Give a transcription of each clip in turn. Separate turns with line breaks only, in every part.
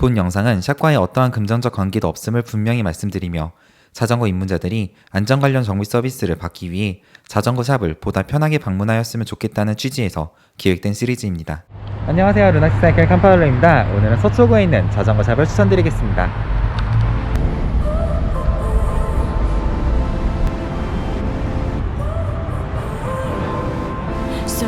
본 영상은 샵과의 어떠한 금전적 관계도 없음을 분명히 말씀드리며 자전거 입문자들이 안전 관련 정비 서비스를 받기 위해 자전거 샵을 보다 편하게 방문하였으면 좋겠다는 취지에서 기획된 시리즈입니다. 안녕하세요. 루나시 사이클 칸파울로입니다. 오늘은 서초구에 있는 자전거 샵을 추천드리겠습니다.
So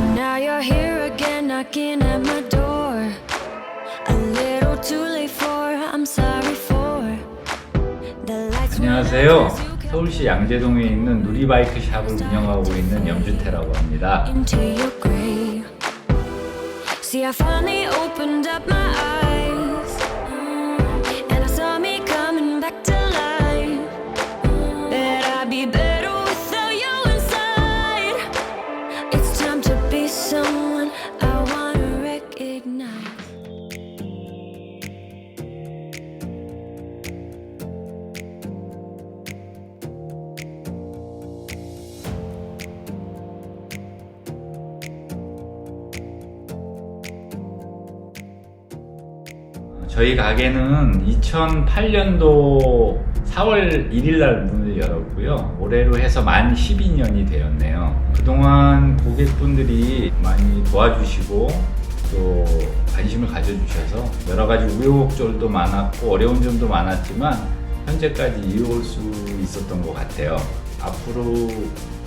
안녕하세요. 서울시 양재동에 있는 누리바이크 샵을 운영하고 있는 염주태라고 합니다. 저희 가게는 2008년도 4월 1일 날 문을 열었고요. 올해로 해서 만 12년이 되었네요. 그동안 고객분들이 많이 도와주시고 또 관심을 가져주셔서 여러 가지 우여곡절도 많았고 어려운 점도 많았지만 현재까지 이어올 수 있었던 것 같아요. 앞으로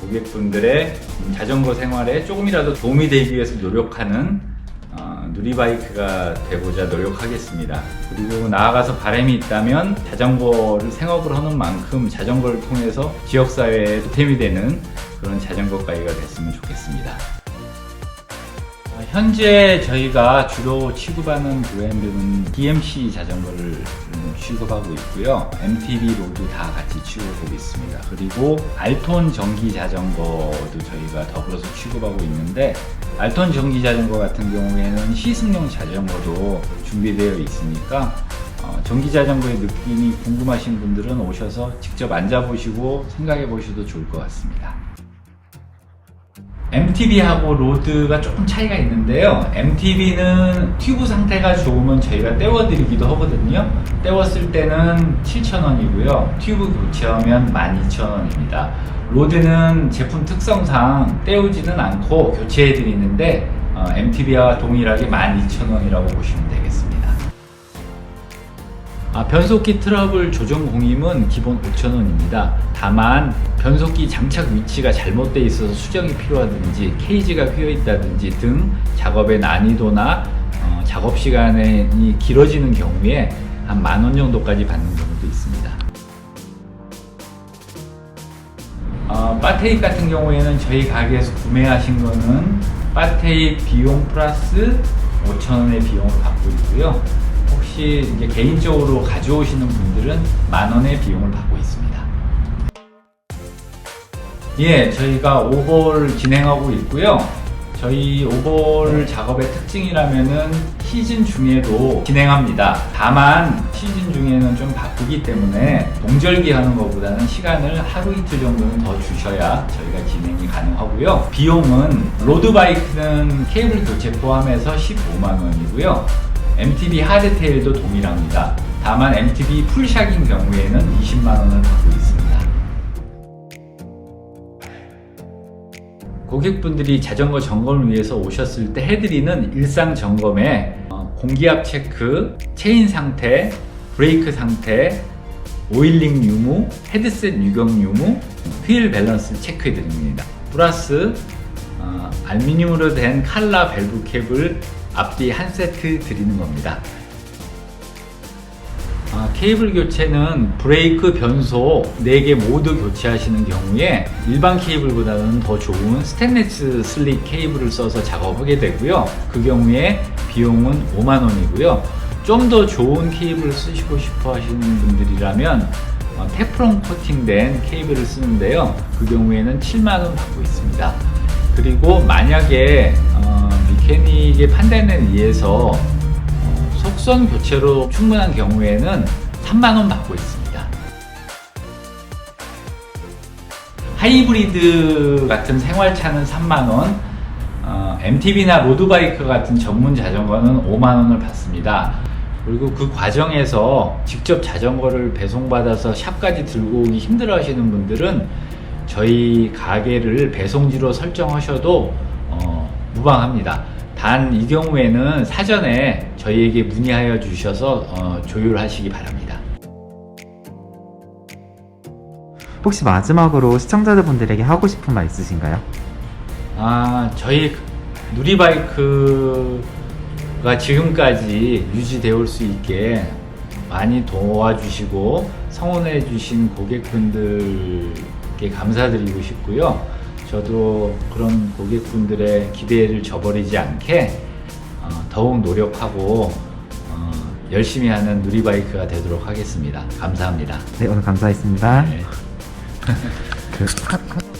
고객분들의 자전거 생활에 조금이라도 도움이 되기 위해서 노력하는 어, 누리바이크가 되고자 노력하겠습니다. 그리고 나아가서 바람이 있다면 자전거를 생업을 하는 만큼 자전거를 통해서 지역사회에 보탬이 되는 그런 자전거 가게가 됐으면 좋겠습니다. 어, 현재 저희가 주로 취급하는 브랜드는 DMC 자전거를 음, 취급하고 있고요. MTB 로드 다 같이 취급하고 있습니다. 그리고 알톤 전기 자전거도 저희가 더불어서 취급하고 있는데 알톤 전기 자전거 같은 경우에는 시승용 자전거도 준비되어 있으니까 어, 전기 자전거의 느낌이 궁금하신 분들은 오셔서 직접 앉아보시고 생각해 보셔도 좋을 것 같습니다. MTB하고 로드가 조금 차이가 있는데요. MTB는 튜브 상태가 좋으면 저희가 떼워드리기도 하거든요. 떼웠을 때는 7,000원이고요. 튜브 교체하면 12,000원입니다. 로드는 제품 특성상 떼우지는 않고 교체해드리는데 어, MTB와 동일하게 12,000원이라고 보시면 되겠습니다. 아, 변속기 트러블 조정 공임은 기본 5,000원입니다. 다만 변속기 장착 위치가 잘못되어 있어서 수정이 필요하든지 케이지가 휘어 있다든지 등 작업의 난이도나 어, 작업 시간이 길어지는 경우에 한 만 원 정도까지 받는 경우도 있습니다. 어, 바테이 같은 경우에는 저희 가게에서 구매하신 거는 바테이 비용 플러스 5,000원의 비용을 받고 있고요. 혹시 이제 개인적으로 가져오시는 분들은 만 원의 비용을 받고 있습니다. 예, 저희가 오버를 진행하고 있고요. 저희 오버 작업의 특징이라면은 시즌 중에도 진행합니다. 다만 시즌 중에는 좀 바쁘기 때문에 동절기 하는 것보다는 시간을 하루 이틀 정도는 더 주셔야 저희가 진행이 가능하고요. 비용은 로드바이크는 케이블 교체 포함해서 15만 원이고요. MTB 하드테일도 동일합니다. 다만 MTB 풀샥인 경우에는 20만 원을 받고 있습니다. 고객분들이 자전거 점검을 위해서 오셨을 때 해드리는 일상 점검에 어, 공기압 체크, 체인 상태, 브레이크 상태, 오일링 유무, 헤드셋 유격 유무, 휠 밸런스 체크해 드립니다. 플러스 어, 알루미늄으로 된 칼라 밸브 캡을 앞뒤 한 세트 드리는 겁니다. 아, 케이블 교체는 브레이크, 변속 4개 모두 교체하시는 경우에 일반 케이블보다는 더 좋은 스테인리스 슬립 케이블을 써서 작업하게 되고요. 그 경우에 비용은 5만 원이고요. 좀 더 좋은 케이블을 쓰시고 싶어 하시는 분들이라면 어, 테프론 코팅된 케이블을 쓰는데요. 그 경우에는 7만 원 받고 있습니다. 그리고 만약에 어, 미케닉의 판단에 의해서 어, 속선 교체로 충분한 경우에는 3만원 받고 있습니다. 하이브리드 같은 생활차는 3만원, 어, MTB나 로드바이크 같은 전문 자전거는 5만원을 받습니다. 그리고 그 과정에서 직접 자전거를 배송받아서 샵까지 들고 오기 힘들어 하시는 분들은 저희 가게를 배송지로 설정하셔도 어, 무방합니다. 단 이 경우에는 사전에 저희에게 문의하여 주셔서 어, 조율하시기 바랍니다.
혹시 마지막으로 시청자분들에게 하고 싶은 말 있으신가요?
아, 저희 누리바이크가 지금까지 유지되어 올 수 있게 많이 도와주시고 성원해 주신 고객분들께 감사드리고 싶고요. 저도 그런 고객분들의 기대를 저버리지 않게 어, 더욱 노력하고 어, 열심히 하는 누리바이크가 되도록 하겠습니다. 감사합니다.
네, 오늘 감사했습니다.
네.
그,